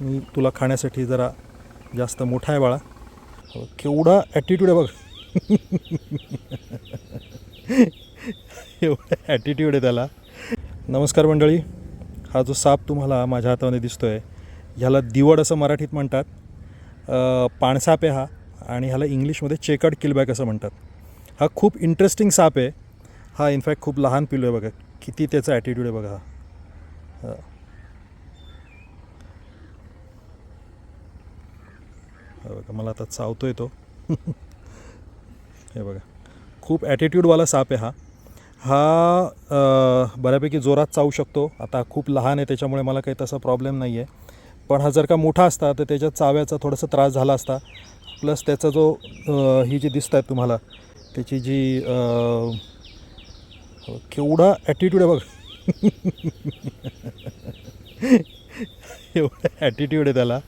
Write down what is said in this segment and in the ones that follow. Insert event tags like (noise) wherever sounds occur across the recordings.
मी तुला खाण्यासाठी जरा जास्त मोठा आहे बाळा. हो, केवढा ॲटिट्यूड आहे बघ. (laughs) एवढा ॲटिट्यूड आहे त्याला. नमस्कार मंडळी. हा जो साप तुम्हाला माझ्या हातामध्ये दिसतो आहे ह्याला दिवड असं मराठीत म्हणतात. पाणसाप आहे हा आणि ह्याला इंग्लिशमध्ये चेकड किलबॅक असं म्हणतात. हा खूप इंटरेस्टिंग साप आहे. हा इनफॅक्ट खूप लहान पिलू आहे बघा. किती त्याचा ॲटिट्यूड आहे बघा हा हा. हा बघा मला आता चावतोय तो. (laughs) हे बघा खूप ॲटिट्यूडवाला साप आहे हा. हा बऱ्यापैकी जोरात चावू शकतो. आता खूप लहान आहे त्याच्यामुळे मला काही तसा प्रॉब्लेम नाही आहे पण हा जर का मोठा असता तर त्याच्या चाव्याचा थोडासा त्रास झाला असता. प्लस त्याचा जो ही जी दिसत आहेत तुम्हाला त्याची जी केवढा ॲटिट्यूड आहे बघ. (laughs) एवढा ॲटिट्यूड आहे त्याला.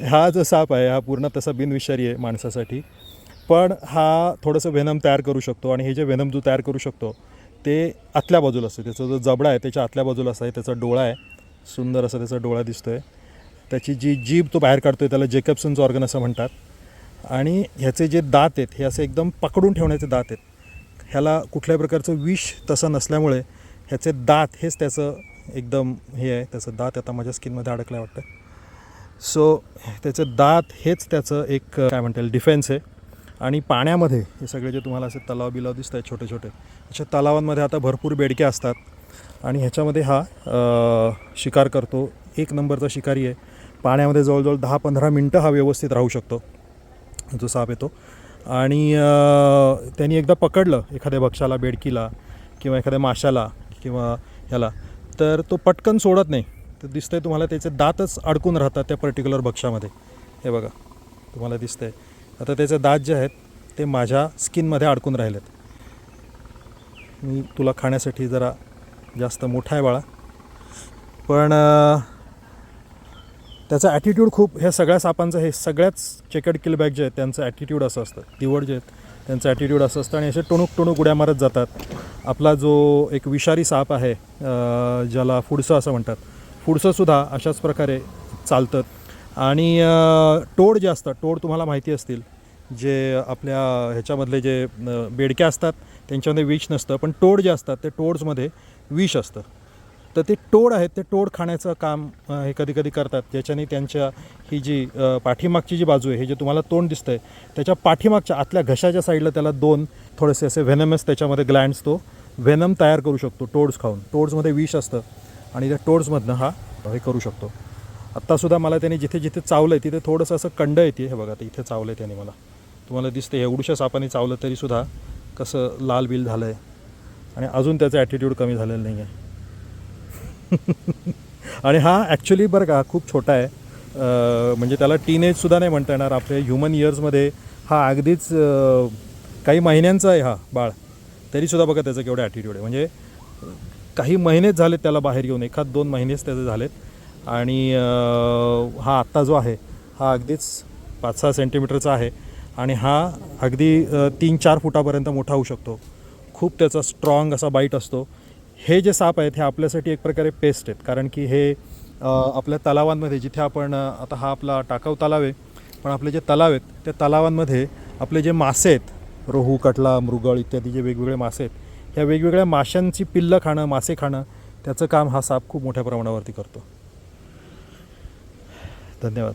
हा जो साप आहे हा पूर्ण तसा बिनविषारी आहे माणसासाठी. पण हा थोडंसं वेनम तयार करू शकतो आणि हे जे वेनम जो तयार करू शकतो ते आतल्या बाजूला असतं. त्याचा जो जबडा आहे त्याच्या आतल्या बाजूला असा आहे त्याचा डोळा आहे. सुंदर असा त्याचा डोळा दिसतो आहे त्याची जी जीभ तो बाहेर काढतो आहे त्याला जेकब्सनचं ऑर्गन असं म्हणतात. आणि ह्याचे जे दात आहेत हे असे एकदम पकडून ठेवण्याचे दात आहेत. ह्याला कुठल्याही प्रकारचं विष तसं नसल्यामुळे ह्याचे दात हेच त्याचं एकदम हे आहे त्याचं दात आता माझ्या स्किनमध्ये अडकलं आहे वाटतं. सो त्याचं दात हेच त्याचं एक काय म्हणता येईल डिफेन्स आहे. आणि पाण्यामध्ये हे सगळे जे तुम्हाला असे तलाव बिलाव दिसत आहेत छोटे छोटे अशा तलावांमध्ये आता भरपूर बेडक्या असतात. आणि ह्याच्यामध्ये हा शिकार करतो. एक नंबरचा शिकारी आहे. पाण्यामध्ये जवळजवळ दहा पंधरा मिनटं हा व्यवस्थित राहू शकतो. जो साप येतो. आणि त्यांनी एकदा पकडलं एखाद्या भक्ष्याला बेडकीला किंवा एखाद्या माशाला किंवा ह्याला तर तो पटकन सोडत नाही. तर दिसतंय तुम्हाला त्याचे दातच अडकून राहतात त्या पर्टिक्युलर भक्ष्यामध्ये हे बघा तुम्हाला दिसतंय. आता त्याचे दात जे आहेत ते माझ्या स्किनमध्ये अडकून राहिलेत. मी तुला खाण्यासाठी जरा जास्त मोठा आहे बाळा. पण त्याचा ॲटिट्यूड खूप ह्या सगळ्या सापांचं हे सगळ्याच चेकड किलबॅक जे आहेत त्यांचं ॲटिट्यूड असं असतं. दिवड जे आहेत त्यांचं ॲटिट्यूड असं असतं. आणि असे टोणूक टुणूक उड्या मारत जातात. आपला जो एक विषारी साप आहे ज्याला फुडसं असं म्हणतात पुढचंसुद्धा अशाच प्रकारे चालतं. आणि टोड जे असतात टोड तुम्हाला माहिती असतील जे आपल्या ह्याच्यामधले जे बेडक्या असतात त्यांच्यामध्ये विष नसतं पण टोड जे असतात ते टोड्समध्ये विष असतं. तर ते टोड आहेत ते टोड खाण्याचं काम हे कधी कधी करतात ज्याच्याने त्यांच्या ही जी पाठीमागची जी बाजू आहे हे जे तुम्हाला तोंड दिसतं आहे त्याच्या पाठीमागच्या आतल्या घशाच्या साईडला त्याला दोन थोडेसे असे व्हेनमस त्याच्यामध्ये ग्लँड्स तो व्हेनम तयार करू शकतो टोड्स खाऊन. टोड्समध्ये विष असतं. आणि त्या टोड्समधनं हा हे करू शकतो. आत्तासुद्धा मला त्याने जिथे जिथे चावलं आहे तिथे थोडंसं असं कंड येते हे बघा आता इथे चावलं आहे त्याने मला. तुम्हाला दिसते एवढूशा सापाने चावलं तरीसुद्धा कसं लाल बिल झालं आहे आणि अजून त्याचं ॲटिट्यूड कमी झालेलं नाही आहे (laughs) आणि हा ॲक्च्युली बरं का खूप छोटा आहे. म्हणजे त्याला टीनेजसुद्धा नाही म्हणता येणार. आपल्या ह्युमन इयर्समध्ये हा अगदीच काही महिन्यांचा आहे हा बाळ. तरीसुद्धा बघा त्याचं केवढं ॲटिट्यूड आहे. म्हणजे काही महिनेच झालेत त्याला बाहेर घेऊन एखाद दोन महिनेच त्याचे झालेत. आणि हा आत्ता जो आहे हा अगदीच पाच सहा सेंटीमीटरचा आहे आणि हा अगदी तीन चार फुटापर्यंत मोठा होऊ शकतो. खूप त्याचा स्ट्रॉंग असा बाईट असतो. हे जे साप आहेत हे आपल्यासाठी एक प्रकारे पेस्ट आहेत. कारण की हे आपल्या तलावांमध्ये जिथे आपण आता हा आपला टाकाऊ तलाव आहे पण आपले जे तलाव आहेत त्या तलावांमध्ये आपले जे मासे आहेत रोहू कटला मृगळ इत्यादी जे वेगवेगळे मासे आहेत ह्या वेगवेगळ्या माशांची पिल्लं खाणं मासे खाणं त्याचं काम हा साप खूप मोठ्या प्रमाणावरती करतो. धन्यवाद.